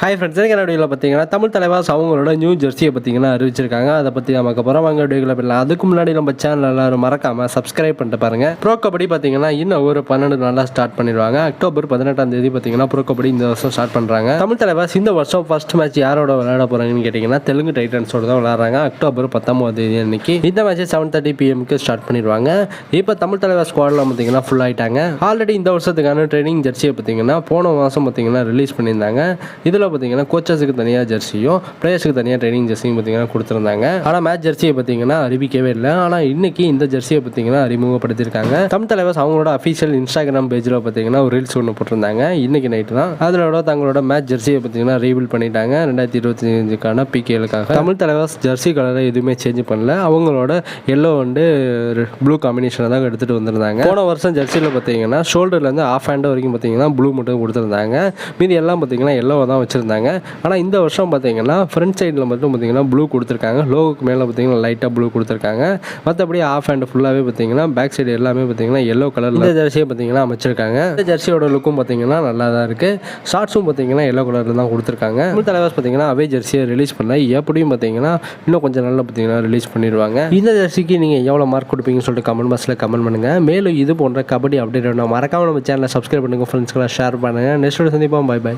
Hi friends எனக்கு வீடியோவில் பார்த்தீங்கன்னா தமிழ் தலைவாஸ் அவங்களோட நியூ ஜெர்சியை பார்த்தீங்கன்னா அறிவிச்சிருக்காங்க. அதை பற்றி நமக்கு அப்புறம் வாங்க வீடியோவில் போயிடலாம். அதுக்கு முன்னாடி நம்ம சேனல் எல்லாரும் மறக்காமல் சப்ஸ்கிரைப் பண்ணிட்டு பாருங்கள் ப்ரோ கபடி பார்த்தீங்கன்னா இன்னும் ஒரு பன்னெண்டு நாளாக ஸ்டார்ட் பண்ணிடுவாங்க. அக்டோபர் பதினெட்டாம் தேதி பார்த்தீங்கன்னா ப்ரோ கபடி இந்த வருஷம் ஸ்டார்ட் பண்ணுறாங்க தமிழ் தலைவாஸ் இந்த வருஷம் ஃபர்ஸ்ட் மேட்ச் யாரோட விளையாட போகிறாங்கன்னு கேட்டிங்கன்னா தெலுங்கு டைட்டன்ஸோட தான் விளையாடுறாங்க. அக்டோபர் பத்தொம்பது தேதி அன்னைக்கு. இந்த மேட்ச் செவன் தேர்ட்டி பிஎம்க்கு ஸ்டார்ட் பண்ணிடுவாங்க. இப்போ தமிழ் தலைவர் ஸ்குவாடில் பார்த்தீங்கன்னா ஃபுல் ஆகிட்டாங்க ஆல்ரெடி இந்த வருஷத்துக்கான ட்ரைனிங் ஜெர்சியை பார்த்தீங்கன்னா போன மாதம் பார்த்தீங்கன்னா ரிலீஸ் பண்ணியிருந்தாங்க. இதில் பார்த்தீங்கன்னா கோச்சஸுக்கு தனியாக ஜெர்சியும் பிளேயர்ஸுக்கு தனியாக ட்ரைனிங் ஜெர்சியும் பார்த்தீங்கன்னா கொடுத்துருந்தாங்க. ஆனால் மேட்ச் ஜெர்சியை பார்த்தீங்கன்னா அறிவிக்கவே இல்லை. ஆனால் இன்னைக்கு இந்த ஜெர்சியை பார்த்தீங்கன்னா அறிமுகப்படுத்தியிருக்காங்க. தமிழ் தலைவர்ஸ் அவங்களோட அஃபீஷியல் இன்ஸ்டாகிராம் பேஜில் பார்த்தீங்கன்னா ஒரு ரீல்ஸ் ஒன்று போட்டிருந்தாங்க. இன்னைக்கு நைட்டு தான். அதோட தங்களோட மேட்ச் ஜெர்சியை பார்த்தீங்கன்னா ரீபில் பண்ணிட்டாங்க. ரெண்டாயிரத்தி இருபத்தி அஞ்சுக்கான பிகேலுக்காக தமிழ் தலைவர்ஸ் ஜெர்சி கலரை எதுவுமே சேஞ்ச் பண்ணல. அவங்களோட எல்லோ வந்து ப்ளூ காம்பினேஷனை தான் எடுத்துகிட்டு வந்திருந்தாங்க. போன வருஷம் ஜெர்சியில் பார்த்தீங்கன்னா ஷோல்டர்லேருந்து ஆஃப் ஹேண்டு வரைக்கும் பார்த்தீங்கன்னா ப்ளூ மட்டும் கொடுத்துருந்தாங்க. மீதி எல்லாம் பார்த்தீங்கன்னா எல்லோ தான் வச்சுருந்தாங்க. ஆனால் இந்த வருஷம் பார்த்தீங்கன்னா ஃப்ரண்ட் சைடில் மட்டும் பார்த்தீங்கன்னா ப்ளூ கொடுத்துருக்காங்க. லோவுக்கு மேலே பார்த்தீங்கன்னா லைட்டாக ப்ளூ கொடுத்துருக்காங்க. மற்றபடி ஆஃப் ஹேண்ட் ஃபுல்லாகவே பார்த்தீங்கன்னா பேக் சைடு எல்லாமே பார்த்தீங்கன்னா எல்லோ கலரில் இந்த ஜெர்சியை பார்த்தீங்கன்னா அமைச்சிருக்காங்க. இந்த ஜெர்சியோட லுக்கும் பார்த்தீங்கன்னா நல்லா தான் இருக்குது ஷார்ட்ஸும் பார்த்தீங்கன்னா எல்லோ கலரில் தான் கொடுத்துருக்காங்க. தமிழ் தலைவாஸ் பார்த்தீங்கன்னா அவே ஜெர்சியை ரிலீஸ் பண்ணல. எப்படியும் பார்த்தீங்கன்னா இன்னும் கொஞ்சம் நாளில் பார்த்தீங்கன்னா ரிலீஸ் பண்ணிடுவாங்க. இந்த ஜெர்சிக்கு நீங்கள் எவ்வளோ மார்க் கொடுப்பீங்கன்னு சொல்லிட்டு கமெண்ட் பாக்ஸில் கமெண்ட் பண்ணுங்கள் மேலும் இது போன்ற கபடி அப்டேட் வேணும் மறக்காம நம்ம சேனலை சப்ஸ்கிரைப் பண்ணுங்கள் ஃப்ரெண்ட்ஸ்க்கெல்லாம் ஷேர் பண்ணுங்கள் நெக்ஸ்ட் சந்திப்போம். Bye bye